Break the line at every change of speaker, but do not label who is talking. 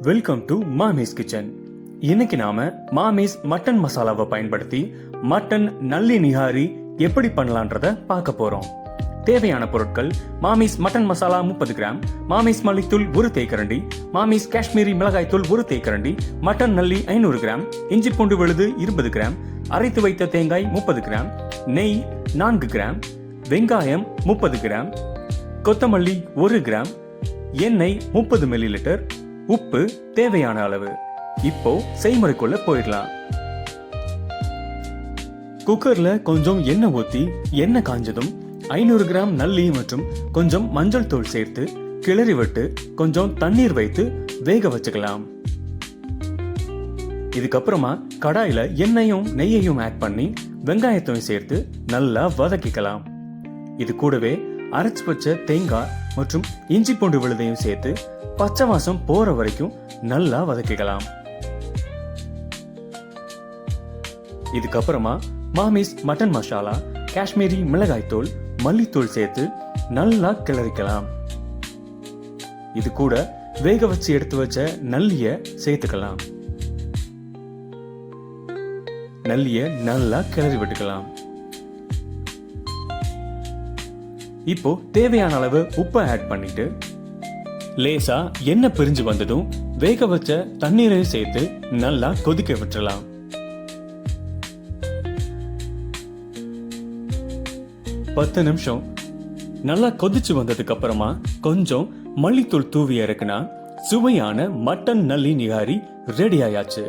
Welcome to மாமேஸ் kitchen இன்னைக்கு நாம மாமேஸ் mutton மசாலாவை பயன்படுத்தி மட்டன் நல்லி நிகாரி எப்படி பண்ணலான்றத பார்க்க போறோம். தேவையான பொருட்கள் மாமீஸ் மட்டன் மசாலா முப்பது கிராம் மாமீஸ் மல்லித்தூள் ஒரு தேக்கரண்டி மாமீஸ் காஷ்மீரி மிளகாய் தூள் ஒரு தேக்கரண்டி மட்டன் நல்லி ஐநூறு கிராம் இஞ்சி பூண்டு விழுது இருபது கிராம் அரைத்து வைத்த தேங்காய் முப்பது கிராம் நெய் நான்கு கிராம் வெங்காயம் முப்பது கிராம் கொத்தமல்லி ஒரு கிராம் எண்ணெய் முப்பது மில்லி லிட்டர் உப்பு தேவையான அளவு. இப்போ செய்முறைக்குள்ள போயிடலாம். குக்கர்ல கொஞ்சம் எண்ணெய் ஊத்தி எண்ணெய் காஞ்சதும் ஐநூறு கிராம் நல்லி மற்றும் கொஞ்சம் மஞ்சள் தூள் சேர்த்து கிளறி விட்டு கொஞ்சம் தண்ணீர் வைத்து வேக வச்சுக்கலாம். இதுக்கப்புறமா கடாயில எண்ணெயும் நெய்யையும் ஆட் பண்ணி வெங்காயத்தையும் சேர்த்து நல்லா வதக்கிக்கலாம். இது கூடவே அரைச்சு வச்ச தேங்காய் மற்றும் இஞ்சி பூண்டு விழுதையும் சேர்த்து பச்சை வாசம் போற வரைக்கும் நல்லா வதக்கிக்கலாம். இதுக்கப்புறமா மாமிஸ் மட்டன் மசாலா காஷ்மீரி மிளகாய்த்தூள் மல்லித்தூள் சேர்த்து நல்லா கிளறிக்கலாம். இது கூட வேக வச்சு எடுத்து வச்ச நல்லிய சேர்த்துக்கலாம். நல்லிய நல்லா கிளறி விட்டுக்கலாம். இப்போ தேவையான அளவு உப்பை ஆட் பண்ணிட்டு லேசா எண்ணெய் பிரிஞ்சு வந்ததும் வேக வச்ச தண்ணீரை சேர்த்து நல்லா கொதிக்க விட்டுறலாம். பத்து நிமிஷம். நல்லா கொதிச்சு வந்ததுக்கு அப்புறமா கொஞ்சம் மல்லித்தூள் தூவி இறக்குனா சுவையான மட்டன் நல்லி நிகாரி ரெடி ஆயாச்சு.